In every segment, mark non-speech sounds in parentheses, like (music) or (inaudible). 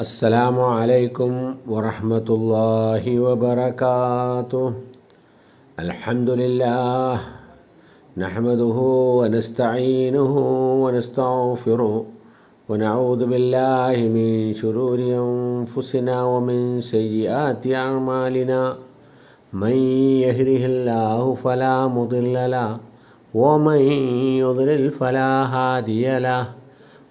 السلام عليكم ورحمة الله وبركاته الحمد لله نحمده ونستعينه ونستغفره ونعوذ بالله من شرور أنفسنا ومن سيئات أعمالنا من يهده الله فلا مضل له ومن يضلل فلا هادي له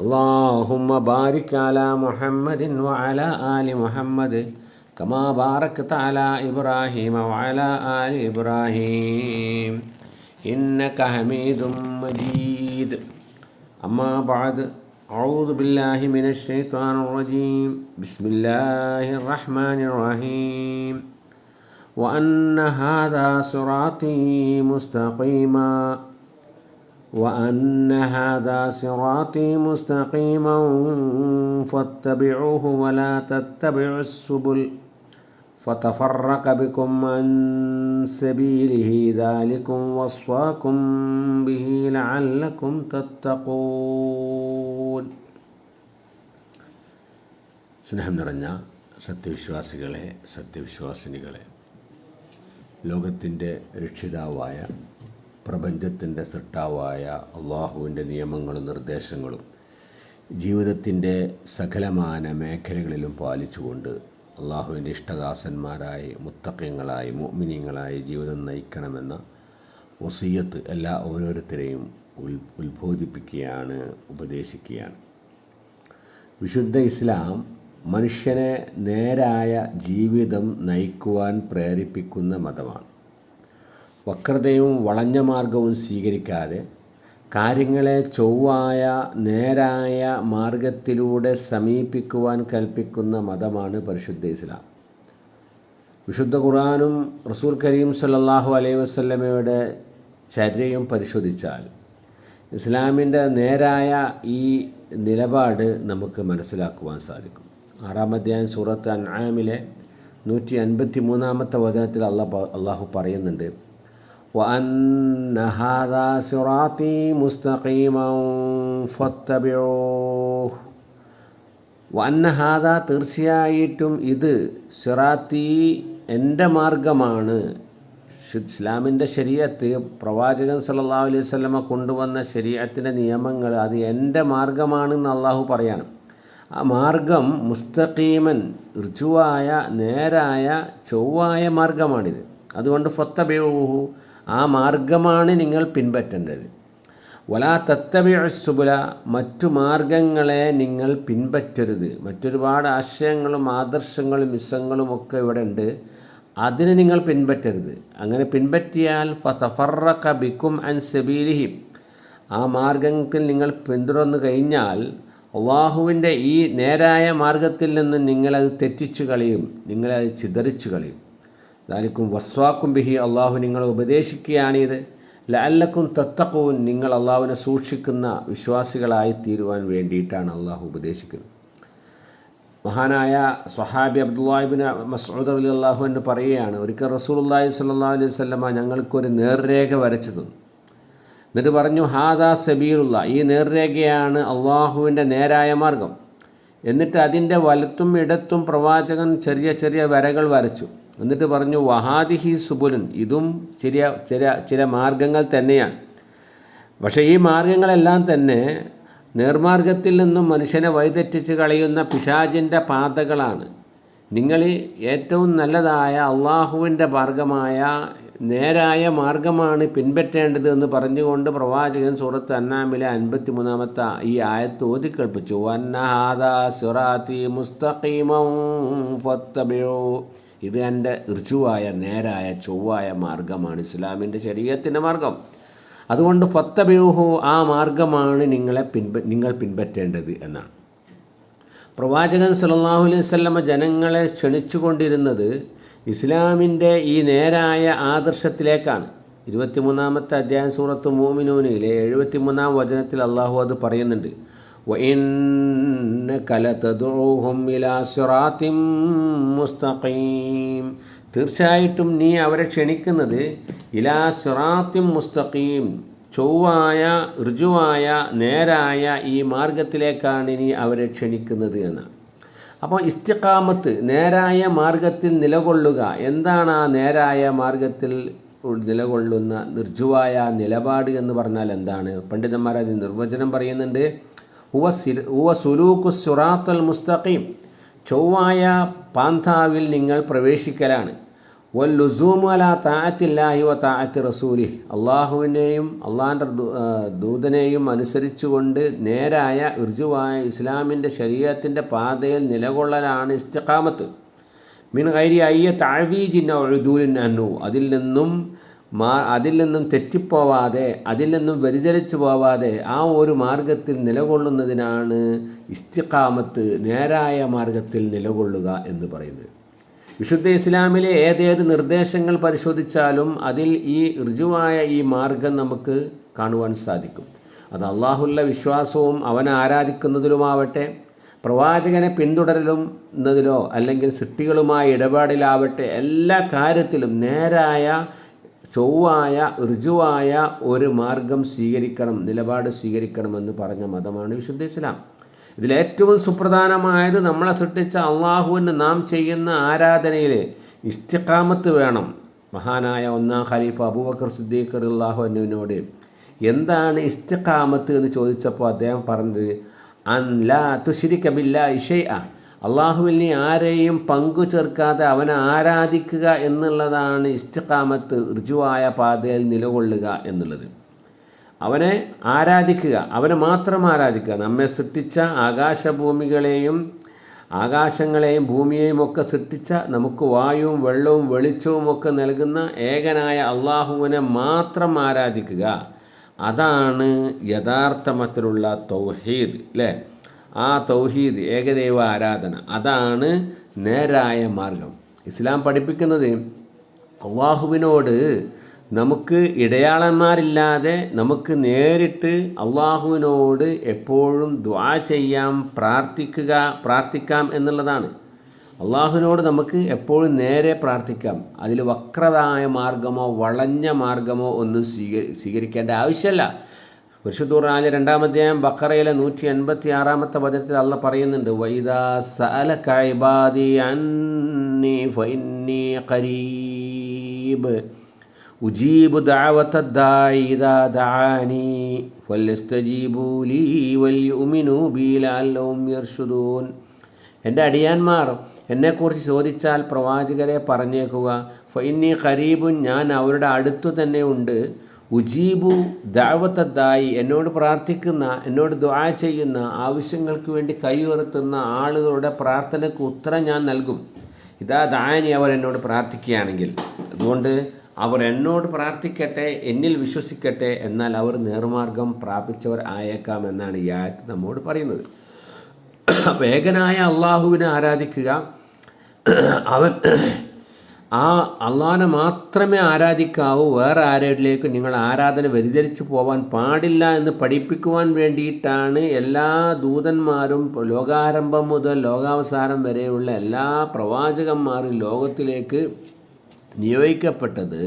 اللهم بارك على محمد وعلى آل محمد كما باركت على إبراهيم وعلى آل إبراهيم. إنك حميد مجيد. أما بعد أعوذ بالله من الشيطان الرجيم. بسم الله الرحمن الرحيم. وأن هذا صراطي مستقيما. وأن هذا صراطي مستقيما فاتبعوه ولا تتبعوا السبل فتفرق بكم عن سبيله ذلكم وصاكم به لعلكم تتقون സ്നേഹം നിറഞ്ഞ സത്യവിശ്വാസികളെ സത്യവിശ്വാസിനികളെ ലോകത്തിൻ്റെ രക്ഷിതാവായ പ്രപഞ്ചത്തിന്റെ സൃഷ്ടാവായ അള്ളാഹുവിന്റെ നിയമങ്ങളും നിർദ്ദേശങ്ങളും ജീവിതത്തിന്റെ സകലമാന മേഖലകളിലും പാലിച്ചുകൊണ്ട് അള്ളാഹുവിന്റെ ഇഷ്ടദാസന്മാരായി മുത്തക്കങ്ങളായി മോമിനിയങ്ങളായി ജീവിതം നയിക്കണമെന്ന വസീയത്ത് എല്ലാ ഓരോരുത്തരെയും ഉൽ ഉത്ബോധിപ്പിക്കുകയാണ് ഉപദേശിക്കുകയാണ്. വിശുദ്ധ ഇസ്ലാം മനുഷ്യനെ നേരായ ജീവിതം നയിക്കുവാൻ പ്രേരിപ്പിക്കുന്ന മതമാണ്. വക്രതയും വളഞ്ഞ മാർഗവും സ്വീകരിക്കാതെ കാര്യങ്ങളെ ചൊവ്വായ നേരായ മാർഗത്തിലൂടെ സമീപിക്കുവാൻ കൽപ്പിക്കുന്ന മതമാണ് പരിശുദ്ധ ഇസ്ലാം. വിശുദ്ധ ഖുർആാനും റസൂൽ കരീം സല്ലാഹു അലൈഹി വസ്ലമയുടെ ചര്യയും പരിശോധിച്ചാൽ ഇസ്ലാമിന്റെ നേരായ ഈ നിലപാട് നമുക്ക് മനസ്സിലാക്കുവാൻ സാധിക്കും. ആറാം അധ്യായം സൂറത്ത് അൻആമിലെ നൂറ്റി അൻപത്തി മൂന്നാമത്തെ വചനത്തിൽ അള്ളാഹു അള്ളാഹു പറയുന്നുണ്ട് وأن هذا صراطي مستقيما فاتبعوه വന്ന ഹാദ തീർച്ചയായിട്ടും ഇത് സിറാത്തി എൻ്റെ മാർഗമാണ് ഇസ്ലാമിൻ്റെ ശരീരത്ത് പ്രവാചകൻ സല്ലാ അലൈഹി സ്വലമ കൊണ്ടുവന്ന ശരീരത്തിൻ്റെ നിയമങ്ങൾ അത് എൻ്റെ മാർഗമാണെന്ന് അള്ളാഹു പറയാണ് ആ മാർഗം മുസ്തഖീമൻ ഋജുവായ നേരായ ചൊവ്വായ മാർഗമാണിത് അതുകൊണ്ട് ഫത്തബേഹു ആ മാർഗമാണ് നിങ്ങൾ പിൻപറ്റേണ്ടത്. വലാ തത്തബിസുബുല മറ്റു മാർഗങ്ങളെ നിങ്ങൾ പിൻപറ്റരുത്. മറ്റൊരുപാട് ആശയങ്ങളും ആദർശങ്ങളും മിസ്സങ്ങളും ഒക്കെ ഇവിടെ ഉണ്ട് അതിനെ നിങ്ങൾ പിൻപറ്റരുത്. അങ്ങനെ പിൻപറ്റിയാൽ ഫതഫറക്ക ബിക്കും അൻ സബീലിഹിം. ആ മാർഗത്തിൽ നിങ്ങൾ പിന്തുടർന്നു കഴിഞ്ഞാൽ അള്ളാഹുവിന്റെ ഈ നേരായ മാർഗത്തിൽ നിന്ന് നിങ്ങളത് തെറ്റിച്ചു കളയും. നിങ്ങളത് ചിതറിച്ചു കളയും. ദാലിക്കും വസ്വാക്കും ബിഹി അള്ളാഹു നിങ്ങളെ ഉപദേശിക്കുകയാണിത് ലല്ലക്കും തത്തക്കവും നിങ്ങൾ അള്ളാഹുവിനെ സൂക്ഷിക്കുന്ന വിശ്വാസികളായി തീരുവാൻ വേണ്ടിയിട്ടാണ് അള്ളാഹു ഉപദേശിക്കുന്നത്. മഹാനായ സ്വഹാബി അബ്ദുല്ലാഹിബിൻ മസൂദ് അലി അള്ളാഹു എന്ന് പറയുകയാണ് ഒരിക്കൽ റസൂൽ സല്ലാ അലൈഹി സ്വലമ ഞങ്ങൾക്കൊരു നേർരേഖ വരച്ചു തന്നു എന്നിട്ട് പറഞ്ഞു ഹാദാ സബീറുള്ള ഈ നേർരേഖയാണ് അള്ളാഹുവിന്റെ നേരായ മാർഗം. എന്നിട്ട് അതിന്റെ വലത്തും ഇടത്തും പ്രവാചകൻ ചെറിയ ചെറിയ വരകൾ വരച്ചു. എന്നിട്ട് പറഞ്ഞു വഹാദിഹി സുബുലൻ. ഇതും ചില ചില ചില മാർഗങ്ങൾ തന്നെയാണ്. പക്ഷേ ഈ മാർഗങ്ങളെല്ലാം തന്നെ നേർമാർഗത്തിൽ നിന്നും മനുഷ്യനെ വഴിതെറ്റിച്ച് കളയുന്ന പിശാചിന്റെ പാതകളാണ്. നിങ്ങൾ ഏറ്റവും നല്ലതായ അള്ളാഹുവിന്റെ മാർഗമായ നേരായ മാർഗമാണ് പിൻപറ്റേണ്ടത് എന്ന് പറഞ്ഞുകൊണ്ട് പ്രവാചകൻ സൂറത്ത് അന്നാമിലെ അൻപത്തി മൂന്നാമത്തെ ഈ ആയത്ത് ഓതി കേൾപ്പിച്ചു. വന്നഹാദ സിറാത്തി മുസ്തഖീമം ഫത്തബിയോ ഇത് എന്റെ ഋജുവായ നേരായ ചൊവ്വായ മാർഗമാണ് ഇസ്ലാമിന്റെ ശരീരത്തിന്റെ മാർഗം അതുകൊണ്ട് ഫത്തബിയൂഹു ആ മാർഗമാണ് നിങ്ങളെ പിൻപ നിങ്ങൾ പിൻപറ്റേണ്ടത് എന്നാണ്. പ്രവാചകൻ സല്ലല്ലാഹു അലൈഹി വസല്ലമ ജനങ്ങളെ ക്ഷണിച്ചുകൊണ്ടിരുന്നത് ഇസ്ലാമിന്റെ ഈ നേരായ ആദർശത്തിലേക്കാണ്. ഇരുപത്തിമൂന്നാമത്തെ അധ്യായം സൂറത്ത് മൂമിനൂനിലെ എഴുപത്തിമൂന്നാം വചനത്തിൽ അള്ളാഹു അത് പറയുന്നുണ്ട്. وَإِنَّكَ لَتَدْعُوهُمْ إِلَى صِرَاطٍ മുസ്തഖീം തീർച്ചയായിട്ടും നീ അവരെ ക്ഷണിക്കുന്നത് ഇലാ സിറാത്തിം മുസ്തഖീം ചൊവ്വായ ഋജുവായ നേരായ ഈ മാർഗത്തിലേക്കാണ് നീ അവരെ ക്ഷണിക്കുന്നത് എന്ന് അപ്പോൾ ഇസ്തിഖാമത്ത് നേരായ മാർഗത്തിൽ നിലകൊള്ളുക എന്താണ് ആ നേരായ മാർഗത്തിൽ നിലകൊള്ളുന്ന നിർജുവായ നിലപാട് എന്ന് പറഞ്ഞാൽ എന്താണ് പണ്ഡിതന്മാർ അത് നിർവചനം പറയുന്നുണ്ട് ഹുവ സുലൂക്കു സുറാത്തൽ മുസ്തഖീം. ചൊവ്വായ പാന്താവിൽ നിങ്ങൾ പ്രവേശിക്കലാണ്. വല്ലുസൂമു അല താഅത്തില്ലാഹി വ താഅത്തി റസൂലി അള്ളാഹുവിനെയും അള്ളാഹിന്റെ ദൂതനെയും അനുസരിച്ചുകൊണ്ട് നേരായ ഇർജുവായ ഇസ്ലാമിന്റെ ശരീരത്തിന്റെ പാതയിൽ നിലകൊള്ളലാണ് ഇസ്തിഖാമത്ത്. മിൻ കൈരി അയ്യ താഴ്വീജിന്റെ ഒഴുതൂലിൻ അന്നു അതിൽ നിന്നും മാ അതിൽ നിന്നും തെറ്റിപ്പോവാതെ അതിൽ നിന്നും വ്യതിചലിച്ചു പോവാതെ ആ ഒരു മാർഗത്തിൽ നിലകൊള്ളുന്നതിനാണ് ഇസ്തിഖാമത്ത് നേരായ മാർഗത്തിൽ നിലകൊള്ളുക എന്ന് പറയുന്നത്. വിശുദ്ധ ഇസ്ലാമിലെ ഏതേത് നിർദ്ദേശങ്ങൾ പരിശോധിച്ചാലും അതിൽ ഈ ഋജുവായ ഈ മാർഗം നമുക്ക് കാണുവാൻ സാധിക്കും. അത് അള്ളാഹുല്ല വിശ്വാസവും അവനെ ആരാധിക്കുന്നതിലുമാവട്ടെ പ്രവാചകനെ പിന്തുടരലും എന്നതിലോ അല്ലെങ്കിൽ സൃഷ്ടികളുമായി ഇടപാടിലാവട്ടെ എല്ലാ കാര്യത്തിലും നേരായ ചൊവ്വായ ഋജുവായ ഒരു മാർഗം സ്വീകരിക്കണം നിലപാട് സ്വീകരിക്കണമെന്ന് പറഞ്ഞ മതമാണ് വിശുദ്ധ ഇസ്ലാം. ഇതിലേറ്റവും സുപ്രധാനമായത് നമ്മളെ സൃഷ്ടിച്ച അള്ളാഹുവിന് നാം ചെയ്യുന്ന ആരാധനയിൽ ഇസ്തിഖാമത്ത് വേണം. മഹാനായ ഒന്നാം ഖലീഫ അബൂബക്കർ സിദ്ദീഖ് അള്ളാഹു അനുവിനോട് എന്താണ് ഇസ്തിഖാമത്ത് എന്ന് ചോദിച്ചപ്പോൾ അദ്ദേഹം പറഞ്ഞത് അൻ ലാ തുഷിരി കബില്ല ഇഷയ അള്ളാഹുവിൽ നീ ആരെയും പങ്കു ചേർക്കാതെ അവനെ ആരാധിക്കുക എന്നുള്ളതാണ് ഇസ്തിഖാമത്ത് ഋജുവായ പാതയിൽ നിലകൊള്ളുക എന്നുള്ളത്. അവനെ ആരാധിക്കുക അവനെ മാത്രം ആരാധിക്കുക. നമ്മെ സൃഷ്ടിച്ച ആകാശഭൂമികളെയും ആകാശങ്ങളെയും ഭൂമിയെയും ഒക്കെ സൃഷ്ടിച്ച നമുക്ക് വായുവും വെള്ളവും വെളിച്ചവും ഒക്കെ നൽകുന്ന ഏകനായ അള്ളാഹുവിനെ മാത്രം ആരാധിക്കുക. അതാണ് യഥാർത്ഥമത്തിലുള്ള തൗഹീദ് അല്ലേ ആ തൗഹീദ് ഏകദൈവ ആരാധന അതാണ് നേരായ മാർഗം. ഇസ്ലാം പഠിപ്പിക്കുന്നത് അള്ളാഹുവിനോട് നമുക്ക് ഇടയാളന്മാരില്ലാതെ നമുക്ക് നേരിട്ട് അള്ളാഹുവിനോട് എപ്പോഴും ദ്വാ ചെയ്യാം പ്രാർത്ഥിക്കുക പ്രാർത്ഥിക്കാം എന്നുള്ളതാണ്. അള്ളാഹുവിനോട് നമുക്ക് എപ്പോഴും നേരെ പ്രാർത്ഥിക്കാം. അതിൽ വക്രതായ മാർഗമോ വളഞ്ഞ മാർഗമോ ഒന്നും സ്വീക സ്വീകരിക്കേണ്ട ആവശ്യമല്ല. വിശുദ്ധൂറാൽ രണ്ടാമധ്യായം ബക്കറയിലെ നൂറ്റി എൺപത്തി ആറാമത്തെ വചനത്തിൽ അള്ള പറയുന്നുണ്ട് വൈദാ അന്നി ഖരീബ് ഉജീബ് ദായിദാ ലീ യർഷുദൂൻ എന്റെ അടിയാന്മാർ എന്നെക്കുറിച്ച് ചോദിച്ചാൽ പ്രവാചകരെ പറഞ്ഞേക്കുക ഫൈന്നി ഖരീബുൻ ഞാൻ അവരുടെ അടുത്തു തന്നെ ഉണ്ട്. ഉജീബു ദാവത്തദ്ദായി എന്നോട് പ്രാർത്ഥിക്കുന്ന എന്നോട് ദുആ ചെയ്യുന്ന ആവശ്യങ്ങൾക്ക് വേണ്ടി കൈയുയർത്തുന്ന ആളുകളുടെ പ്രാർത്ഥനയ്ക്ക് ഉത്തരം ഞാൻ നൽകും. ഇതാ ദാനി അവർ എന്നോട് പ്രാർത്ഥിക്കുകയാണെങ്കിൽ അതുകൊണ്ട് അവർ എന്നോട് പ്രാർത്ഥിക്കട്ടെ എന്നിൽ വിശ്വസിക്കട്ടെ എന്നാൽ അവർ നേർമാർഗം പ്രാപിച്ചവർ ആയേക്കാം എന്നാണ് ഈ ആയത്ത് നമ്മോട് പറയുന്നത്. വേഗനായ അള്ളാഹുവിനെ ആരാധിക്കുക. അവൻ ആ അള്ളാഹിനെ മാത്രമേ ആരാധിക്കാവൂ. വേറെ ആരോടിലേക്ക് നിങ്ങൾ ആരാധന വ്യതിചരിച്ചു പോവാൻ പാടില്ല എന്ന് പഠിപ്പിക്കുവാൻ വേണ്ടിയിട്ടാണ് എല്ലാ ദൂതന്മാരും ലോകാരംഭം മുതൽ ലോകാവസാനം വരെയുള്ള എല്ലാ പ്രവാചകന്മാരും ലോകത്തിലേക്ക് നിയോഗിക്കപ്പെട്ടത്.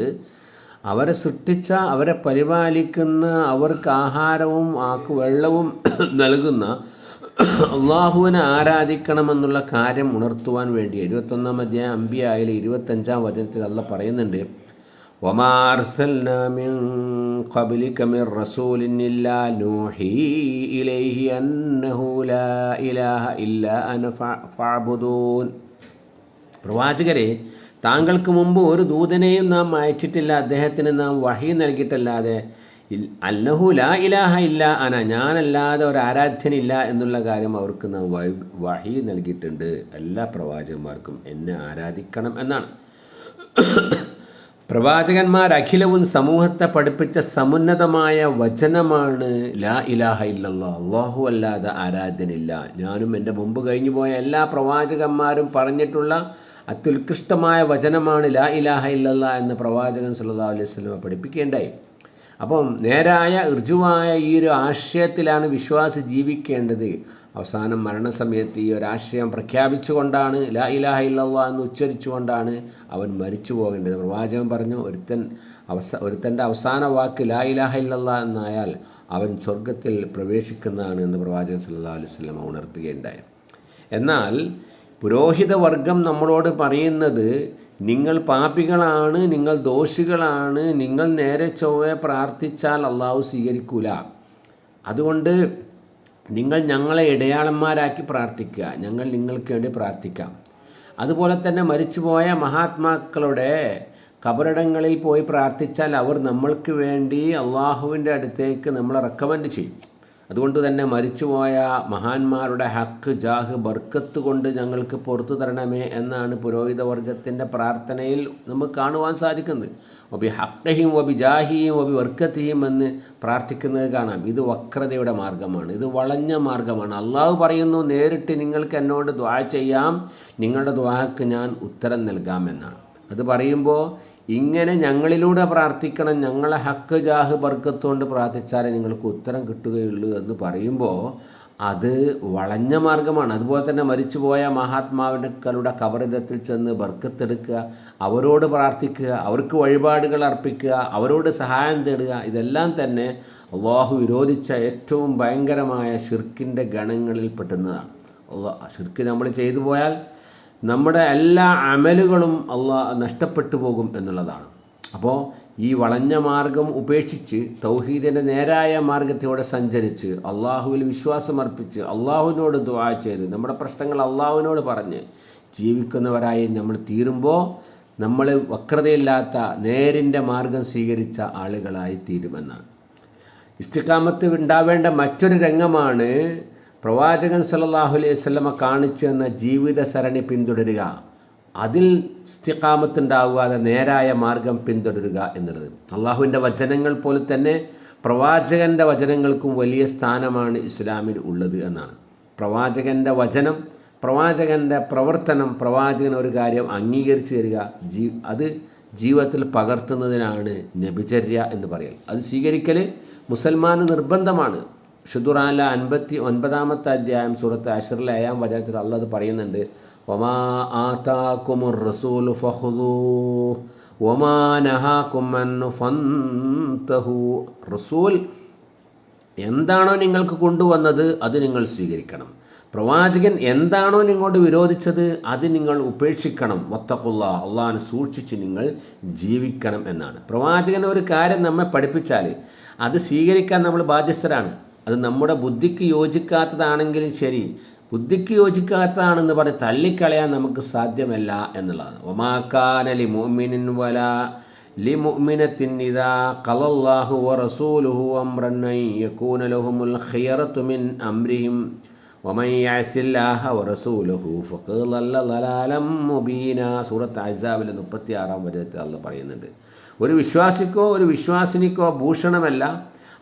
അവരെ സൃഷ്ടിച്ച അവരെ പരിപാലിക്കുന്ന അവർക്ക് ആഹാരവും ആക്ക് വെള്ളവും (clears throat) നൽകുന്ന അള്ളാഹുവിനെ ആരാധിക്കണമെന്നുള്ള കാര്യം ഉണർത്തുവാൻ വേണ്ടി എഴുപത്തൊന്നാം അധ്യായം അമ്പി ആയാലും ഇരുപത്തഞ്ചാം വചനത്തിൽ അല്ല പറയുന്നുണ്ട്. പ്രവാചകരെ താങ്കൾക്ക് മുമ്പ് ഒരു ദൂതനെയും നാം അയച്ചിട്ടില്ല അദ്ദേഹത്തിന് നാം വഴി നൽകിയിട്ടല്ലാതെ അല്ലഹു ലാ ഇലാഹ ഇല്ല അന ഞാനല്ലാതെ ഒരു ആരാധ്യനില്ല എന്നുള്ള കാര്യം അവർക്ക് നാം വഹി- നൽകിയിട്ടുണ്ട്. എല്ലാ പ്രവാചകന്മാർക്കും എന്നെ ആരാധിക്കണം എന്നാണ്. പ്രവാചകന്മാർ അഖിലവും സമൂഹത്തെ പഠിപ്പിച്ച സമുന്നതമായ വചനമാണ് ലാ ഇലാഹ ഇല്ലല്ലോ അള്ളാഹു അല്ലാതെ ആരാധ്യനില്ല. ഞാനും എന്റെ മുമ്പ് കഴിഞ്ഞു പോയ എല്ലാ പ്രവാചകന്മാരും പറഞ്ഞിട്ടുള്ള അത്യുത്കൃഷ്ടമായ വചനമാണ് ലാ ഇലാഹ ഇല്ലല്ല എന്ന് പ്രവാചകൻ സല്ലാ അലൈഹി വസല്ലം പഠിപ്പിക്കേണ്ടായി അപ്പം നേരായ ഋജുവായ ഈ ഒരു ആശയത്തിലാണ് വിശ്വാസി ജീവിക്കേണ്ടത്. അവസാനം മരണസമയത്ത് ഈ ഒരു ആശയം പ്രഖ്യാപിച്ചുകൊണ്ടാണ് ലാ ഇലാഹ ഇല്ലല്ലാ എന്ന് ഉച്ചരിച്ചുകൊണ്ടാണ് അവൻ മരിച്ചു പോകേണ്ടത്. പ്രവാചകൻ പറഞ്ഞു ഒരുത്തൻ അവസ ഒരുത്തന്റെ അവസാന വാക്ക് ലാ ഇലാഹ ഇല്ലല്ലാ എന്നായാൽ അവൻ സ്വർഗത്തിൽ പ്രവേശിക്കുന്നതാണ് എന്ന് പ്രവാചകൻ സല്ലാ അലൈഹി വസല്ലം ഉണർത്തുകയുണ്ടായി. എന്നാൽ പുരോഹിതവർഗം നമ്മളോട് പറയുന്നത് നിങ്ങൾ പാപികളാണ് നിങ്ങൾ ദോഷികളാണ് നിങ്ങൾ നേരെ ചൊവ്വെ പ്രാർത്ഥിച്ചാൽ അള്ളാഹു സ്വീകരിക്കൂല. അതുകൊണ്ട് നിങ്ങൾ ഞങ്ങളെ ഇടയാളന്മാരാക്കി പ്രാർത്ഥിക്കുക ഞങ്ങൾ നിങ്ങൾക്ക് വേണ്ടി പ്രാർത്ഥിക്കാം. അതുപോലെ തന്നെ മരിച്ചുപോയ മഹാത്മാക്കളുടെ കബറിടങ്ങളിൽ പോയി പ്രാർത്ഥിച്ചാൽ അവർ നമ്മൾക്ക് വേണ്ടി അള്ളാഹുവിന്റെ അടുത്തേക്ക് നമ്മളെ റെക്കമെൻഡ് ചെയ്യും. അതുകൊണ്ട് തന്നെ മരിച്ചുപോയ മഹാന്മാരുടെ ഹക്ക് ജാഹ് ബർക്കത്ത് കൊണ്ട് ഞങ്ങൾക്ക് പുറത്തു തരണമേ എന്നാണ് പുരോഹിത വർഗത്തിന്റെ പ്രാർത്ഥനയിൽ നമുക്ക് കാണുവാൻ സാധിക്കുന്നത്. ഒബി ഹക്കഹിയും ഒബി ജാഹിയും ഒബി വർക്കത്തിയും എന്ന് പ്രാർത്ഥിക്കുന്നത് കാണാം. ഇത് വക്രതയുടെ മാർഗമാണ്. ഇത് വളഞ്ഞ മാർഗമാണ്. അള്ളാഹു പറയുന്നു നേരിട്ട് നിങ്ങൾക്ക് എന്നോട് ദ്വാ ചെയ്യാം. നിങ്ങളുടെ ദ്വാക്ക് ഞാൻ ഉത്തരം നൽകാമെന്നാണ്. അത് പറയുമ്പോൾ ഇങ്ങനെ ഞങ്ങളിലൂടെ പ്രാർത്ഥിക്കണം ഞങ്ങളെ ഹക്ക് ജാഹ് ബർക്കത്തുകൊണ്ട് പ്രാർത്ഥിച്ചാലേ നിങ്ങൾക്ക് ഉത്തരം കിട്ടുകയുള്ളൂ എന്ന് പറയുമ്പോൾ അത് വളഞ്ഞ മാർഗമാണ്. അതുപോലെ തന്നെ മരിച്ചുപോയ മഹാത്മാവിനുക്കളുടെ കബറിടത്തിൽ ചെന്ന് ബർക്കത്തെടുക്കുക അവരോട് പ്രാർത്ഥിക്കുക അവർക്ക് വഴിപാടുകൾ അർപ്പിക്കുക അവരോട് സഹായം തേടുക ഇതെല്ലാം തന്നെ അള്ളാഹു വിരോധിച്ച ഏറ്റവും ഭയങ്കരമായ ഷിർക്കിന്റെ ഗണങ്ങളിൽ പെട്ടുന്നതാണ്. ഷിർക്ക് നമ്മൾ ചെയ്തു പോയാൽ നമ്മുടെ എല്ലാ അമലുകളും അള്ളാ നഷ്ടപ്പെട്ടു പോകും എന്നുള്ളതാണ്. അപ്പോൾ ഈ വളഞ്ഞ മാർഗം ഉപേക്ഷിച്ച് തൗഹീദിന്റെ നേരായ മാർഗത്തിലൂടെ സഞ്ചരിച്ച് അള്ളാഹുവിൽ വിശ്വാസമർപ്പിച്ച് അള്ളാഹുവിനോട് ദുആ ചെയ്ത് നമ്മുടെ പ്രശ്നങ്ങൾ അള്ളാഹുവിനോട് പറഞ്ഞ് ജീവിക്കുന്നവരായി നമ്മൾ തീരുമ്പോൾ നമ്മൾ വക്രതയില്ലാത്ത നേരിന്റെ മാർഗം സ്വീകരിച്ച ആളുകളായി തീരുമെന്നാണ്. ഇസ്തിക്കാമത്ത് ഉണ്ടാവേണ്ട മറ്റൊരു രംഗമാണ് പ്രവാചകൻ സല്ലല്ലാഹു അലൈഹി സ്വലമ കാണിച്ചു തന്ന ജീവിത സരണി പിന്തുടരുക അതിൽ സ്ഥിക്കാമത്തുണ്ടാകാതെ നേരായ മാർഗം പിന്തുടരുക എന്നുള്ളത്. അള്ളാഹുവിന്റെ വചനങ്ങൾ പോലെ തന്നെ പ്രവാചകന്റെ വചനങ്ങൾക്കും വലിയ സ്ഥാനമാണ് ഇസ്ലാമിൽ ഉള്ളത് എന്നാണ്. പ്രവാചകന്റെ വചനം പ്രവാചകന്റെ പ്രവർത്തനം പ്രവാചകൻ ഒരു കാര്യം അംഗീകരിച്ചു തരിക ജീ അത് ജീവിതത്തിൽ പകർത്തുന്നതിനാണ് നബിചര്യ എന്ന് പറയൽ. അത് സ്വീകരിക്കൽ മുസൽമാന് നിർബന്ധമാണ്. ഷുദുറാല അൻപത്തി ഒൻപതാമത്തെ അധ്യായം സൂറത്ത് അഷറിലെ അയാം വചനത്തിൽ അള്ളത് പറയുന്നുണ്ട്. ഒമാ ആതാക്കുമുർ റസൂൽ ഫഹുദൂ ഒമാ റസൂൽ എന്താണോ നിങ്ങൾക്ക് കൊണ്ടുവന്നത് അത് നിങ്ങൾ സ്വീകരിക്കണം. പ്രവാചകൻ എന്താണോ നിങ്ങളോട് വിരോധിച്ചത് അത് നിങ്ങൾ ഉപേക്ഷിക്കണം. വത്തക്കുള്ള അള്ളാഹിനെ സൂക്ഷിച്ച് നിങ്ങൾ ജീവിക്കണം എന്നാണ്. പ്രവാചകൻ ഒരു കാര്യം നമ്മെ പഠിപ്പിച്ചാൽ അത് സ്വീകരിക്കാൻ നമ്മൾ ബാധ്യസ്ഥരാണ്. അത് നമ്മുടെ ബുദ്ധിക്ക് യോജിക്കാത്തതാണെങ്കിലും ശരി. ബുദ്ധിക്ക് യോജിക്കാത്തതാണെന്ന് പറഞ്ഞ് തള്ളിക്കളയാൻ നമുക്ക് സാധ്യമല്ല എന്നുള്ളതാണ്. ഒമാക്കാനലി മോമിനിൻ വല ലി മുഅ്മിനത്തിൻ ഇദാ ഖലല്ലാഹു വറസൂലുഹു അംറൻ അൻ യകൂന ലഹുമുൽ ഖിയറത്തു മിൻ അംരിഹിം. വമൻ യഅസില്ലാഹ വറസൂലുഹു ഫഖദ് ളല്ല ളലാലം മുബീന. സൂറത്ത് അഹ്സാബിലെ മുപ്പത്തിയാറാം വചനത്തിൽ അള്ളാഹ് പറയുന്നുണ്ട്. ഒരു വിശ്വാസിക്കോ ഒരു വിശ്വാസിനിക്കോ ഭൂഷണമല്ല.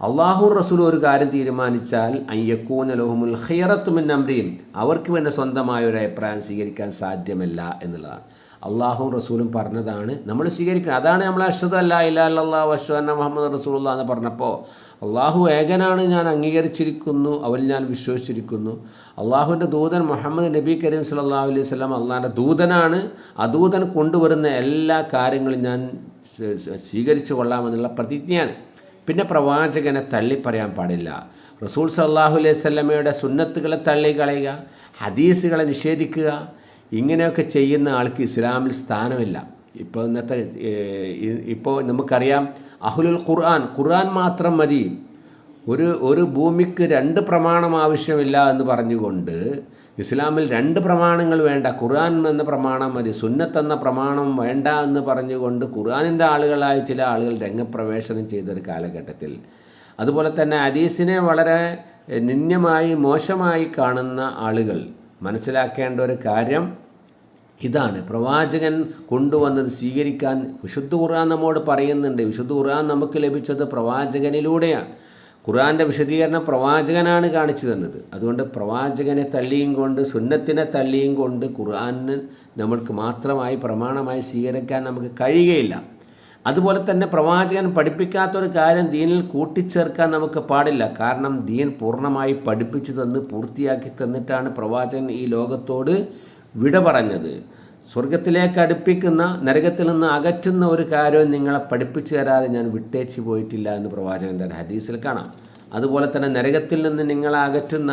അള്ളാഹു റസൂൽ ഒരു കാര്യം തീരുമാനിച്ചാൽ അയ്യക്കൂന ലോഹമുൽ ഖിയറത്തുമിൻ അമ്രീം അവർക്ക് പിന്നെ സ്വന്തമായ ഒരു അഭിപ്രായം സ്വീകരിക്കാൻ സാധ്യമല്ല എന്നുള്ളതാണ്. അള്ളാഹും റസൂലും പറഞ്ഞതാണ് നമ്മൾ സ്വീകരിക്കണം. അതാണ് നമ്മൾ അഷദ് അല്ല ഇല്ലാ അഷ്വന്ന മുഹമ്മദ് റസൂൽ എന്ന് പറഞ്ഞപ്പോൾ അള്ളാഹു ഏകനാണ് ഞാൻ അംഗീകരിച്ചിരിക്കുന്നു അവൻ ഞാൻ വിശ്വസിച്ചിരിക്കുന്നു. അള്ളാഹുവിന്റെ ദൂതൻ മുഹമ്മദ് നബി കരീം സല്ലല്ലാഹു അലൈഹി വസല്ലം അള്ളാഹിന്റെ ദൂതനാണ്. ആ ദൂതൻ കൊണ്ടുവരുന്ന എല്ലാ കാര്യങ്ങളും ഞാൻ സ്വീകരിച്ചു കൊള്ളാമെന്നുള്ള പ്രതിജ്ഞയാണ്. പിന്നെ പ്രവാചകനെ തള്ളി പറയാൻ പാടില്ല. റസൂൽ സല്ലാഹു അലൈഹി സ്വല്ലമയുടെ സുന്നത്തുകളെ തള്ളിക്കളയുക ഹദീസുകളെ നിഷേധിക്കുക ഇങ്ങനെയൊക്കെ ചെയ്യുന്ന ആൾക്ക് ഇസ്ലാമിൽ സ്ഥാനമില്ല. ഇപ്പോൾ ഇന്നത്തെ ഇപ്പോൾ നമുക്കറിയാം അഹുലുൽ ഖുർആൻ ഖുർആൻ മാത്രം മതി. ഒരു ഒരു ഭൂമിക്ക് രണ്ട് പ്രമാണം ആവശ്യമില്ല എന്ന് പറഞ്ഞുകൊണ്ട് ഇസ്ലാമിൽ രണ്ട് പ്രമാണങ്ങൾ വേണ്ട. ഖുർആൻ എന്ന പ്രമാണം മതി. സുന്നത്ത് എന്ന പ്രമാണം വേണ്ട എന്ന് പറഞ്ഞുകൊണ്ട് ഖുർആനിന്റെ ആളുകളായ ചില ആളുകൾ രംഗപ്രവേശനം ചെയ്തൊരു കാലഘട്ടത്തിൽ. അതുപോലെ തന്നെ അദീസിനെ വളരെ നിന്യമായി മോശമായി കാണുന്ന ആളുകൾ മനസ്സിലാക്കേണ്ട ഒരു കാര്യം ഇതാണ്. പ്രവാചകൻ കൊണ്ടുവന്നത് സ്വീകരിക്കാൻ വിശുദ്ധ ഖുർആൻ നമ്മോട് പറയുന്നുണ്ട്. വിശുദ്ധ ഖുർആൻ നമുക്ക് ലഭിച്ചത് പ്രവാചകനിലൂടെയാണ്. ഖുർആന്റെ വിശദീകരണം പ്രവാചകനാണ് കാണിച്ചു തന്നത്. അതുകൊണ്ട് പ്രവാചകനെ തള്ളിയും കൊണ്ട് സുന്നത്തിനെ തള്ളിയും കൊണ്ട് ഖുർആന് നമ്മൾക്ക് മാത്രമായി പ്രമാണമായി സ്വീകരിക്കാൻ നമുക്ക് കഴിയുകയില്ല. അതുപോലെ തന്നെ പ്രവാചകൻ പഠിപ്പിക്കാത്തൊരു കാര്യം ദീനിൽ കൂട്ടിച്ചേർക്കാൻ നമുക്ക് പാടില്ല. കാരണം ദീൻ പൂർണമായി പഠിപ്പിച്ചു തന്ന് പൂർത്തിയാക്കി തന്നിട്ടാണ് പ്രവാചകൻ ഈ ലോകത്തോട് വിട പറഞ്ഞത്. സ്വർഗത്തിലേക്ക് അടുപ്പിക്കുന്ന നരകത്തിൽ നിന്ന് അകറ്റുന്ന ഒരു കാര്യവും നിങ്ങളെ പഠിപ്പിച്ചു തരാതെ ഞാൻ വിട്ടേച്ച് പോയിട്ടില്ല എന്ന് പ്രവാചകന്റെ ഹദീസിൽ കാണാം. അതുപോലെ തന്നെ നരകത്തിൽ നിന്ന് നിങ്ങളെ അകറ്റുന്ന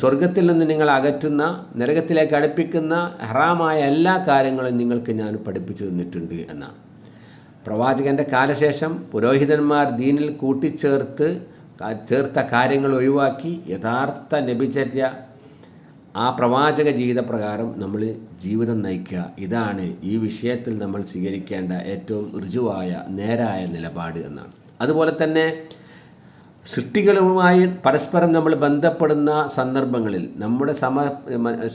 സ്വർഗത്തിൽ നിന്ന് നിങ്ങൾ അകറ്റുന്ന നരകത്തിലേക്ക് അടുപ്പിക്കുന്ന ഹറാമായ എല്ലാ കാര്യങ്ങളും നിങ്ങൾക്ക് ഞാൻ പഠിപ്പിച്ചു തന്നിട്ടുണ്ട് എന്നാണ്. പ്രവാചകന്റെ കാലശേഷം പുരോഹിതന്മാർ ദീനിൽ കൂട്ടിച്ചേർത്ത് ചേർത്ത കാര്യങ്ങൾ ഒഴിവാക്കി യഥാർത്ഥ നബിചര്യ ആ പ്രവാചക ജീവിതപ്രകാരം നമ്മൾ ജീവിതം നയിക്കുക. ഇതാണ് ഈ വിഷയത്തിൽ നമ്മൾ സ്വീകരിക്കേണ്ട ഏറ്റവും ഋജുവായ നേരായ നിലപാട് എന്നാണ്. അതുപോലെ തന്നെ സൃഷ്ടികളുമായി പരസ്പരം നമ്മൾ ബന്ധപ്പെടുന്ന സന്ദർഭങ്ങളിൽ നമ്മുടെ സമ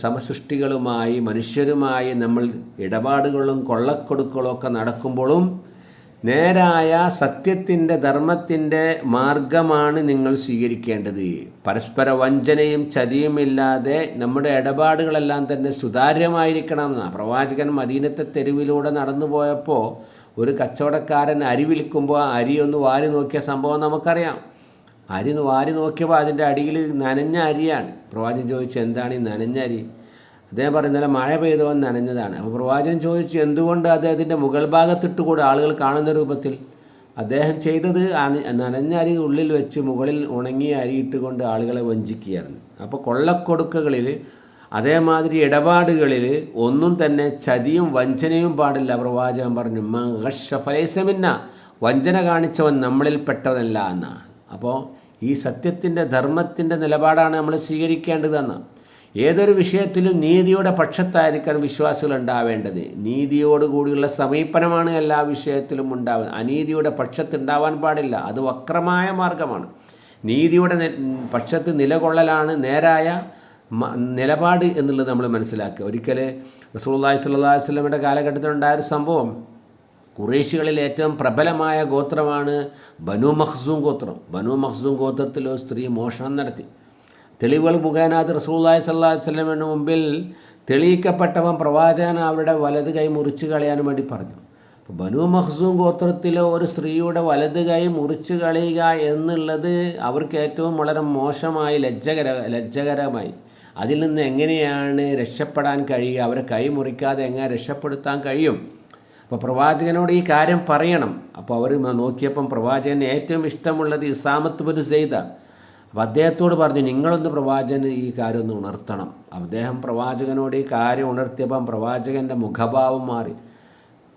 സമസൃഷ്ടികളുമായി മനുഷ്യരുമായി നമ്മൾ ഇടപാടുകളും കൊള്ളക്കൊടുക്കളും ഒക്കെ നടക്കുമ്പോഴും നേരായ സത്യത്തിന്റെ ധർമ്മത്തിന്റെ മാർഗമാണ് നിങ്ങൾ സ്വീകരിക്കേണ്ടത്. പരസ്പര വഞ്ചനയും ചതിയുമില്ലാതെ നമ്മുടെ ഇടപാടുകളെല്ലാം തന്നെ സുതാര്യമായിരിക്കണം. എന്നാണ് പ്രവാചകൻ മദീനത്തെ തെരുവിലൂടെ നടന്നു പോയപ്പോൾ ഒരു കച്ചവടക്കാരൻ അരി വിൽക്കുമ്പോൾ ആ അരി ഒന്ന് വാരി നോക്കിയ സംഭവം നമുക്കറിയാം. അരി വാരി നോക്കിയപ്പോൾ അതിന്റെ അടിയിൽ നനഞ്ഞ അരിയാണ്. പ്രവാചകൻ ചോദിച്ചു എന്താണ് ഈ നനഞ്ഞ അരി? അദ്ദേഹം പറയുന്നില്ല മഴ പെയ്തവൻ നനഞ്ഞതാണ്. അപ്പോൾ പ്രവാചകൻ ചോദിച്ചു എന്തുകൊണ്ട് അദ്ദേഹത്തിന്റെ മുകൾ ഭാഗത്തിട്ടുകൂടെ ആളുകൾ കാണുന്ന രൂപത്തിൽ? അദ്ദേഹം ചെയ്തത് നനഞ്ഞ അരി ഉള്ളിൽ വെച്ച് മുകളിൽ ഉണങ്ങിയ അരി ഇട്ടുകൊണ്ട് ആളുകളെ വഞ്ചിക്കുകയായിരുന്നു. അപ്പോൾ കൊള്ളക്കൊടുക്കകളിൽ അതേമാതിരി ഇടപാടുകളിൽ ഒന്നും തന്നെ ചതിയും വഞ്ചനയും പാടില്ല. പ്രവാചകൻ പറഞ്ഞു മഷഫലൈസമിന്ന വഞ്ചന കാണിച്ചവൻ നമ്മളിൽ പെട്ടതല്ല എന്നാണ്. അപ്പോൾ ഈ സത്യത്തിന്റെ ധർമ്മത്തിന്റെ നിലപാടാണ് നമ്മൾ സ്വീകരിക്കേണ്ടതെന്ന് ഏതൊരു വിഷയത്തിലും നീതിയുടെ പക്ഷത്തായിരിക്കാൻ വിശ്വാസികൾ ഉണ്ടാവേണ്ടത് നീതിയോടുകൂടിയുള്ള സമീപനമാണ് എല്ലാ വിഷയത്തിലും ഉണ്ടാവുന്നത്. അനീതിയുടെ പക്ഷത്തുണ്ടാവാൻ പാടില്ല. അത് വക്രമായ മാർഗമാണ്. നീതിയുടെ പക്ഷത്ത് നിലകൊള്ളലാണ് നേരായ നിലപാട് എന്നുള്ളത് നമ്മൾ മനസ്സിലാക്കുക. ഒരിക്കൽ റസൂള്ളി സ്വല്ലല്ലാഹി വസല്ലമയുടെ വസ്ലമിന്റെ കാലഘട്ടത്തിലുണ്ടായ ഒരു സംഭവം. കുറേശികളിൽ ഏറ്റവും പ്രബലമായ ഗോത്രമാണ് ബനു മഹ്സൂം ഗോത്രം. ബനു മഹ്സൂം ഗോത്രത്തിൽ ഒരു സ്ത്രീ മോഷണം നടത്തി. തെളിവുകൾ മുഖേന അത് റസൂല്ലായി മുമ്പിൽ തെളിയിക്കപ്പെട്ടവൻ പ്രവാചകൻ അവരുടെ വലത് കൈ മുറിച്ച് കളയാൻ വേണ്ടി പറഞ്ഞു. ബനു മഹ്സൂം ഗോത്രത്തിലെ ഒരു സ്ത്രീയുടെ വലത് കൈ മുറിച്ച് കളയുക എന്നുള്ളത് അവർക്ക് ഏറ്റവും വളരെ മോശമായി ലജ്ജകര ലജ്ജകരമായി. അതിൽ നിന്ന് എങ്ങനെയാണ് രക്ഷപ്പെടാൻ കഴിയുക? അവരെ കൈ മുറിക്കാതെ എങ്ങനെ രക്ഷപ്പെടുത്താൻ കഴിയും? അപ്പോൾ പ്രവാചകനോട് ഈ കാര്യം പറയണം. അപ്പോൾ അവർ നോക്കിയപ്പം പ്രവാചകൻ ഏറ്റവും ഇഷ്ടമുള്ളത് ഇസാമത്ത് സെയ്ദാണ് അപ്പോൾ അദ്ദേഹത്തോട് പറഞ്ഞു നിങ്ങളൊന്ന് പ്രവാചകന് ഈ കാര്യം ഒന്ന് ഉണർത്തണം. അദ്ദേഹം പ്രവാചകനോട് ഈ കാര്യം ഉണർത്തിയപ്പം പ്രവാചകന്റെ മുഖഭാവം മാറി.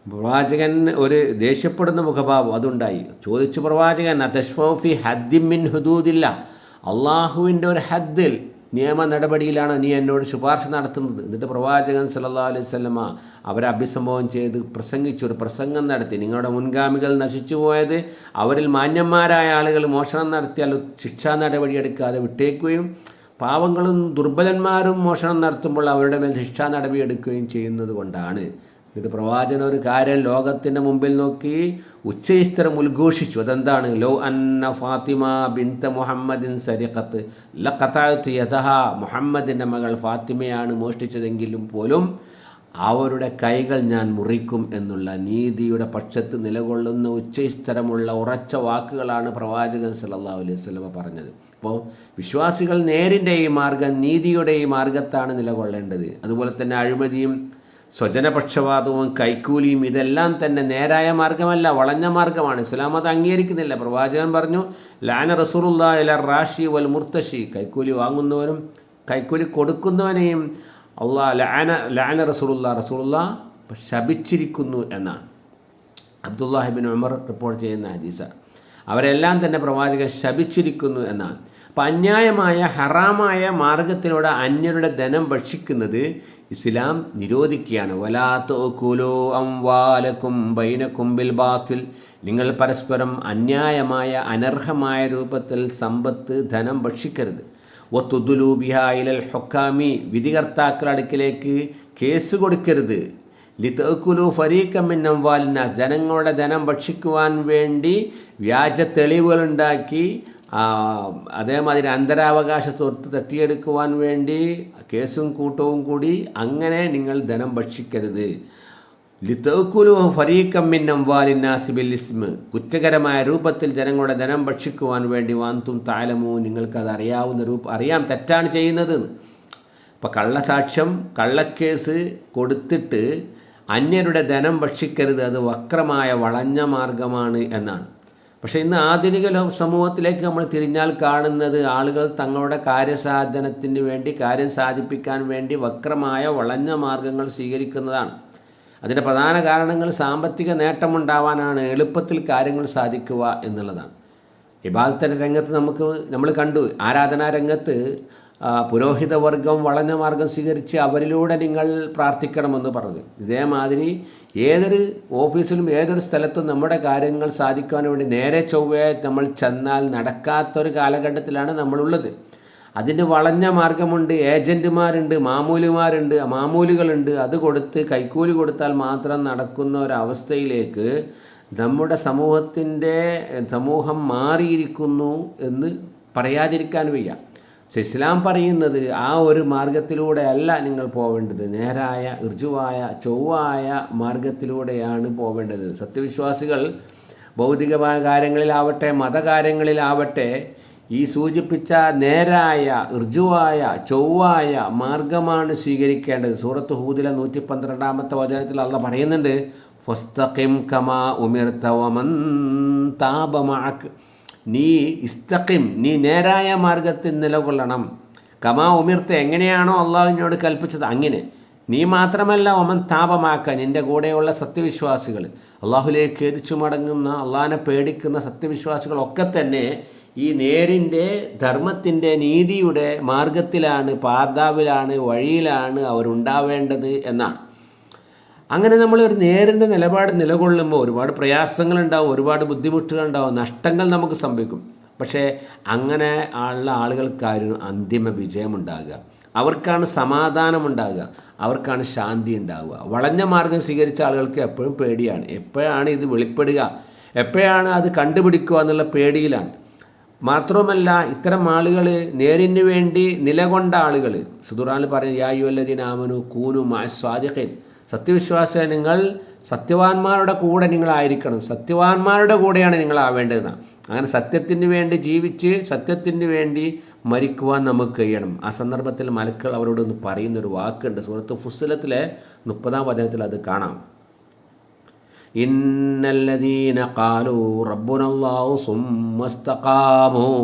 പ്രവാചകൻ ഒരു ദേഷ്യപ്പെടുന്ന മുഖഭാവം അതുണ്ടായി. ചോദിച്ചു പ്രവാചകൻ അതഷ്ഫോഫി ഹദ്ദിമിൻ ഹുദൂദില്ല? അള്ളാഹുവിന്റെ ഒരു ഹദ്ദിൽ നിയമ നടപടിയിലാണ് നീ എന്നോട് ശുപാർശ നടത്തുന്നത്. എന്നിട്ട് പ്രവാചകൻ സല്ലാ അലൈഹി വസല്ലമ അവരെ അഭിസംബോധന ചെയ്ത് പ്രസംഗിച്ചു. ഒരു പ്രസംഗം നടത്തി. നിങ്ങളുടെ മുൻഗാമികൾ നശിച്ചു പോയത് അവരിൽ മാന്യന്മാരായ ആളുകൾ മോഷണം നടത്തിയാൽ ശിക്ഷാ നടപടി എടുക്കാതെ വിട്ടേക്കുകയും പാവങ്ങളും ദുർബലന്മാരും മോഷണം നടത്തുമ്പോൾ അവരുടെ മേൽ ശിക്ഷാ നടപടി എടുക്കുകയും ചെയ്യുന്നത് കൊണ്ടാണ്. എന്നിട്ട് പ്രവാചകൻ ഒരു കാര്യം ലോകത്തിന്റെ മുമ്പിൽ നോക്കി ഉച്ചൈസ്തരം ഉദ്ഘോഷിച്ചു. അതെന്താണ്? ലോ അന്ന ഫാത്തിമ ബിന്ത മുഹമ്മദിൻ സരിഖത്ത് ലഖത്തായത്ത് യഥഹ മുഹമ്മദിന്റെ മകൾ ഫാത്തിമയാണ് മോഷ്ടിച്ചതെങ്കിലും പോലും അവരുടെ കൈകൾ ഞാൻ മുറിക്കും എന്നുള്ള നീതിയുടെ പക്ഷത്ത് നിലകൊള്ളുന്ന ഉച്ചയിസ്തരമുള്ള ഉറച്ച വാക്കുകളാണ് പ്രവാചകൻ സല്ലല്ലാഹു അലൈഹി സ്വലമ പറഞ്ഞത്. അപ്പോൾ വിശ്വാസികൾ നേരിന്റെ ഈ മാർഗം നീതിയുടെ ഈ മാർഗത്താണ് നിലകൊള്ളേണ്ടത്. അതുപോലെ തന്നെ അഴിമതിയും സ്വജനപക്ഷപാതവും കൈക്കൂലിയും ഇതെല്ലാം തന്നെ നേരായ മാർഗമല്ല വളഞ്ഞ മാർഗമാണ്. ഇസ്ലാം അത് അംഗീകരിക്കുന്നില്ല. പ്രവാചകൻ പറഞ്ഞു ലാന റസൂറുല്ലാ ഇല റാഷി വൽ മുർത്തഷി കൈക്കൂലി വാങ്ങുന്നവനും കൈക്കൂലി കൊടുക്കുന്നവനെയും അള്ളാ ലാന ലാന റസൂറുല്ലാ റസൂറുല്ല ശപിച്ചിരിക്കുന്നു എന്നാണ്. അബ്ദുല്ലാഹിബിൻ ഉമർ റിപ്പോർട്ട് ചെയ്യുന്ന ഹദീസ. അവരെല്ലാം തന്നെ പ്രവാചകൻ ശപിച്ചിരിക്കുന്നു എന്നാണ്. അപ്പം അന്യായമായ ഹറാമായ മാർഗത്തിലൂടെ അന്യരുടെ ധനം ഭക്ഷിക്കുന്നത് ഇസ്ലാം നിരോധിക്കുകയാണ്. വലാത്തോക്കുലോ അംവാലക്കും ബിൽ നിങ്ങൾ പരസ്പരം അന്യായമായ അനർഹമായ രൂപത്തിൽ സമ്പത്ത് ധനം ഭക്ഷിക്കരുത്. ഒത്തുദുലൂബിഹായിലൽ ഹൊക്കാമി വിധികർത്താക്കളടുക്കിലേക്ക് കേസ് കൊടുക്കരുത്. ലിതക്കുലു ഫരീക്കമ്മിൻ വാലിന ജനങ്ങളുടെ ധനം ഭക്ഷിക്കുവാൻ വേണ്ടി വ്യാജ തെളിവുകളുണ്ടാക്കി അതേമാതിരി അന്തരാവകാശ സ്വത്ത് തട്ടിയെടുക്കുവാൻ വേണ്ടി കേസും കൂട്ടവും കൂടി അങ്ങനെ നിങ്ങൾ ധനം ഭക്ഷിക്കരുത്. ഫരീഖം ഫരീക്കമ്മിൻ അംവാലിനാസ് ബിൽ ഇസ്മ്. കുറ്റകരമായ രൂപത്തിൽ ജനങ്ങളുടെ ധനം ഭക്ഷിക്കുവാൻ വേണ്ടി വാന്തും താലമോ. നിങ്ങൾക്കത് അറിയാവുന്ന രൂപ അറിയാം തെറ്റാണ് ചെയ്യുന്നത്. ഇപ്പം കള്ളസാക്ഷ്യം കള്ളക്കേസ് കൊടുത്തിട്ട് അന്യരുടെ ധനം ഭക്ഷിക്കരുത്. അത് വക്രമായ വളഞ്ഞ മാർഗമാണ് എന്നാണ്. പക്ഷേ ഇന്ന് ആധുനിക സമൂഹത്തിലേക്ക് നമ്മൾ തിരിഞ്ഞാൽ കാണുന്നത് ആളുകൾ തങ്ങളുടെ കാര്യസാധനത്തിന് വേണ്ടി കാര്യം സാധിപ്പിക്കാൻ വേണ്ടി വക്രമായ വളഞ്ഞ മാർഗങ്ങൾ സ്വീകരിക്കുന്നതാണ്. അതിന്റെ പ്രധാന കാരണങ്ങൾ സാമ്പത്തിക നേട്ടമുണ്ടാവാനാണ് എളുപ്പത്തിൽ കാര്യങ്ങൾ സാധിക്കുക എന്നുള്ളതാണ്. ഇബാദത്തിന്റെ രംഗത്ത് നമുക്ക് നമ്മൾ കണ്ടു ആരാധനാ രംഗത്ത് ആ, പുരോഹിത വർഗം വളഞ്ഞ മാർഗം സ്വീകരിച്ച് അവരിലൂടെ നിങ്ങൾ പ്രാർത്ഥിക്കണമെന്ന് പറഞ്ഞു. ഇതേമാതിരി ഏതൊരു ഓഫീസിലും ഏതൊരു സ്ഥലത്തും നമ്മുടെ കാര്യങ്ങൾ സാധിക്കാൻ വേണ്ടി നേരെ ചൊവ്വേ നമ്മൾ ചെന്നാൽ നടക്കാത്തൊരു കാലഘട്ടത്തിലാണ് നമ്മളുള്ളത്. അതിന് വളഞ്ഞ മാർഗമുണ്ട് ഏജന്റുമാരുണ്ട് മാമൂലിമാരുണ്ട് മാമൂലുകളുണ്ട്. അത് കൊടുത്ത് കൈക്കൂലി കൊടുത്താൽ മാത്രം നടക്കുന്ന ഒരവസ്ഥയിലേക്ക് നമ്മുടെ സമൂഹത്തിന്റെ സമൂഹം മാറിയിരിക്കുന്നു എന്ന് പറയാതിരിക്കാൻ വയ്യ. പക്ഷെ ഇസ്ലാം പറയുന്നത് ആ ഒരു മാർഗത്തിലൂടെ അല്ല നിങ്ങൾ പോവേണ്ടത്. നേരായ ഋജുവായ ചൊവ്വായ മാർഗത്തിലൂടെയാണ് പോവേണ്ടത്. സത്യവിശ്വാസികൾ ഭൗതികമായ കാര്യങ്ങളിലാവട്ടെ മതകാര്യങ്ങളിലാവട്ടെ ഈ സൂചിപ്പിച്ച നേരായ ഋജുവായ ചൊവ്വായ മാർഗമാണ് സ്വീകരിക്കേണ്ടത്. സൂറത്ത് ഹൂദിലെ നൂറ്റി പന്ത്രണ്ടാമത്തെ വചനത്തിൽ അള്ള പറയുന്നുണ്ട് ഫസ്തഖിം കമാ ഉമിർത്തവമൻ താപമാക്ക് നീ ഇസ്തഖിം നീ നേരായ മാർഗത്തിൽ നിലകൊള്ളണം. കമാ ഉമിർത്ത് എങ്ങനെയാണോ അള്ളാഹുവിനോട് കൽപ്പിച്ചത് അങ്ങനെ. നീ മാത്രമല്ല ഒമൻ താപമാക്കാൻ നിന്റെ കൂടെയുള്ള സത്യവിശ്വാസികൾ. അള്ളാഹുലേക്ക് എരിച്ചു മടങ്ങുന്ന അള്ളാഹിനെ പേടിക്കുന്ന സത്യവിശ്വാസികളൊക്കെ തന്നെ ഈ നേരിന്റെ ധർമ്മത്തിന്റെ നീതിയുടെ മാർഗത്തിലാണ് പാതാവിലാണ് വഴിയിലാണ് അവരുണ്ടാവേണ്ടത് എന്നാണ്. അങ്ങനെ നമ്മൾ ഒരു നേരിന്റെ നിലപാട് നിലകൊള്ളുമ്പോൾ ഒരുപാട് പ്രയാസങ്ങളുണ്ടാവും ഒരുപാട് ബുദ്ധിമുട്ടുകളുണ്ടാവും നഷ്ടങ്ങൾ നമുക്ക് സംഭവിക്കും. പക്ഷേ അങ്ങനെ ഉള്ള ആളുകൾക്കായിരുന്നു അന്തിമ വിജയമുണ്ടാകുക. അവർക്കാണ് സമാധാനമുണ്ടാകുക. അവർക്കാണ് ശാന്തി ഉണ്ടാവുക. വളഞ്ഞ മാർഗം സ്വീകരിച്ച ആളുകൾക്ക് എപ്പോഴും പേടിയാണ്. എപ്പോഴാണ് ഇത് വെളിപ്പെടുക? എപ്പോഴാണ് അത് കണ്ടുപിടിക്കുക എന്നുള്ള പേടിയിലാണ്. മാത്രവുമല്ല ഇത്തരം ആളുകൾ നേരിന് വേണ്ടി നിലകൊണ്ട ആളുകൾ സുദുറാൻ പറയും യായുവല്ലദീനാമനു കൂനു മാസ്വാദിഖൻ സത്യവിശ്വാസികൾ നിങ്ങൾ സത്യവാന്മാരുടെ കൂടെ നിങ്ങളായിരിക്കണം സത്യവാന്മാരുടെ കൂടെയാണ് നിങ്ങൾ ആവേണ്ടതെന്ന് അങ്ങനെ സത്യത്തിന് വേണ്ടി ജീവിച്ച് സത്യത്തിന് വേണ്ടി മരിക്കുവാൻ നമുക്ക് കഴിയണം ആ സന്ദർഭത്തിൽ മലക്കൾ അവരോട് ഒന്ന് പറയുന്നൊരു വാക്കുണ്ട് സുഹൃത്ത് ഫുസ്ലത്തിലെ മുപ്പതാം വചനത്തിൽ അത് കാണാം إن الذين قالوا ربنا الله ثم استقاموا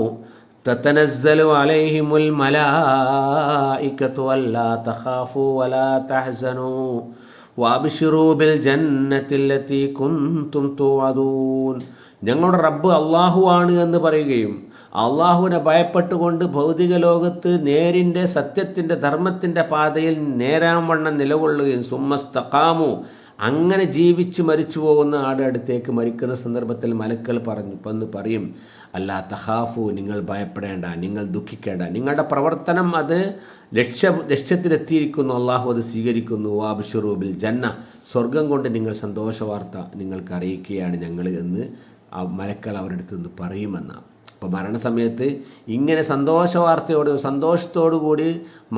تتنزل عليهم الملائكة ألا تخافوا ولا تحزنوا വാബിഷിറൂ ബിൽ കുന്തും ഞങ്ങളുടെ റബ്ബ് അള്ളാഹുവാണ് എന്ന് പറയുകയും അള്ളാഹുവിനെ ഭയപ്പെട്ടുകൊണ്ട് ഭൗതിക ലോകത്ത് നേരിന്റെ സത്യത്തിന്റെ ധർമ്മത്തിന്റെ പാതയിൽ നേരാവണ്ണം നിലകൊള്ളുകയും സുമ്മസ്തക്കാമു അങ്ങനെ ജീവിച്ച് മരിച്ചു പോകുന്ന ആടെ അടുത്തേക്ക് മരിക്കുന്ന സന്ദർഭത്തിൽ മലക്കൾ പറഞ്ഞു പന്ന് പറയും അല്ലാ തഹാഫു നിങ്ങൾ ഭയപ്പെടേണ്ട നിങ്ങൾ ദുഃഖിക്കേണ്ട. നിങ്ങളുടെ പ്രവർത്തനം അത് ലക്ഷ്യ ലക്ഷ്യത്തിലെത്തിയിരിക്കുന്നു. അള്ളാഹു അത് സ്വീകരിക്കുന്നു. വാബ്ഷുറൂബിൽ ജന്ന. സ്വർഗം കൊണ്ട് നിങ്ങൾ സന്തോഷവാർത്ത നിങ്ങൾക്ക് അറിയിക്കുകയാണ് ഞങ്ങൾ എന്ന് മലക്കൾ അവരുടെ അടുത്ത് നിന്ന് പറയുമെന്നാണ്. അപ്പോൾ മരണസമയത്ത് ഇങ്ങനെ സന്തോഷ വാർത്തയോട് സന്തോഷത്തോടു കൂടി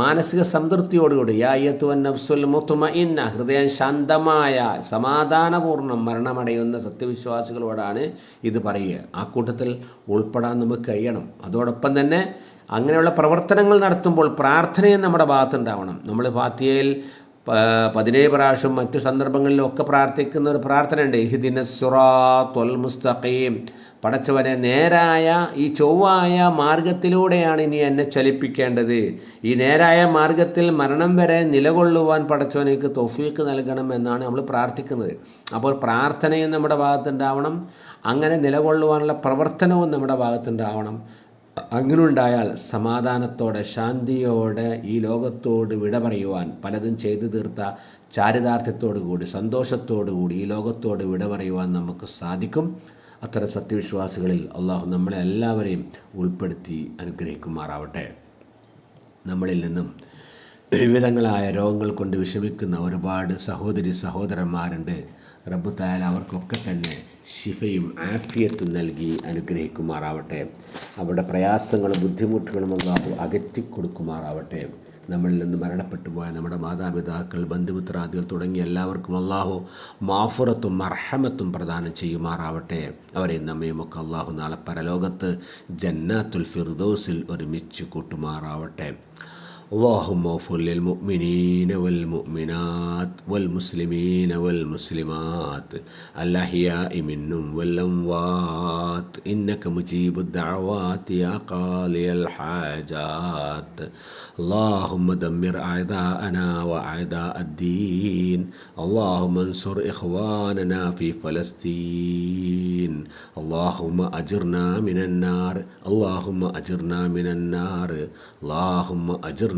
മാനസിക സംതൃപ്തിയോടുകൂടി യായത്തുവൻ നഫ്സുൽ മുത്തുമ ഇന്ന ഹൃദയം ശാന്തമായ സമാധാനപൂർണം മരണമടയുന്ന സത്യവിശ്വാസികളോടാണ് ഇത് പറയുക. ആ കൂട്ടത്തിൽ ഉൾപ്പെടാൻ നമുക്ക് കഴിയണം. അതോടൊപ്പം തന്നെ അങ്ങനെയുള്ള പ്രവർത്തനങ്ങൾ നടത്തുമ്പോൾ പ്രാർത്ഥനയും നമ്മുടെ ഭാഗത്തുണ്ടാവണം. നമ്മൾ ഫാത്തിയയിൽ പതിനേഴ് പ്രാവശ്യം മറ്റു സന്ദർഭങ്ങളിലൊക്കെ പ്രാർത്ഥിക്കുന്ന ഒരു പ്രാർത്ഥനയുണ്ട്. ഇഹ്ദിന സുറാത്തുൽ മുസ്തഖീം പടച്ചവനെ നേരായ ഈ ചൊവ്വായ മാർഗത്തിലൂടെയാണ് ഇനി എന്നെ ചലിപ്പിക്കേണ്ടത്. ഈ നേരായ മാർഗത്തിൽ മരണം വരെ നിലകൊള്ളുവാൻ പടച്ചവനേക്ക് തൊഫീക്ക് നൽകണം എന്നാണ് നമ്മൾ പ്രാർത്ഥിക്കുന്നത്. അപ്പോൾ പ്രാർത്ഥനയും നമ്മുടെ ഭാഗത്തുണ്ടാവണം. അങ്ങനെ നിലകൊള്ളുവാനുള്ള പ്രവർത്തനവും നമ്മുടെ ഭാഗത്തുണ്ടാവണം. അങ്ങനെ ഉണ്ടായാൽ സമാധാനത്തോടെ ശാന്തിയോടെ ഈ ലോകത്തോട് വിട പറയുവാൻ പലതും ചെയ്തു തീർത്ത ചാരിതാർത്ഥ്യത്തോടു കൂടി സന്തോഷത്തോടു കൂടി ഈ ലോകത്തോട് വിട പറയുവാൻ നമുക്ക് സാധിക്കും. അത്തരം സത്യവിശ്വാസികളിൽ അള്ളാഹു നമ്മളെ എല്ലാവരെയും ഉൾപ്പെടുത്തി അനുഗ്രഹിക്കുമാറാവട്ടെ. നമ്മളിൽ നിന്നും വിവിധങ്ങളായ രോഗങ്ങൾ കൊണ്ട് വിഷമിക്കുന്ന ഒരുപാട് സഹോദരി സഹോദരന്മാരുണ്ട്. റബ്ബു തായാൽ അവർക്കൊക്കെ തന്നെ ശിഫയും ആഫിയത്തും നൽകി അനുഗ്രഹിക്കുമാറാവട്ടെ. അവരുടെ പ്രയാസങ്ങളും ബുദ്ധിമുട്ടുകളും അള്ളാഹു അകറ്റിക്കൊടുക്കുമാറാവട്ടെ. നമ്മളിൽ നിന്ന് മരണപ്പെട്ടു പോയ നമ്മുടെ മാതാപിതാക്കൾ ബന്ധുമിത്രാദികൾ തുടങ്ങിയ എല്ലാവർക്കും അള്ളാഹു മാഫുറത്തും മർഹമത്തും പ്രദാനം ചെയ്യുമാറാവട്ടെ. അവരെയും നമ്മയും ഒക്കെ അള്ളാഹു നാളെ പരലോകത്ത് ജന്നാത്തുൽ ഫിർദോസിൽ ഒരുമിച്ച് കൂട്ടുമാറാവട്ടെ. اللهم اغفر للمؤمنين والمؤمنات والمسلمين والمسلمات الأحياء منهم والأموات. إنك مجيب الدعوات يا قاضي الحاجات. اللهم دمر أعداءنا وأعداء الدين. اللهم انصر إخواننا في فلسطين. اللهم أجرنا من النار. اللهم أجرنا من النار. اللهم أجرنا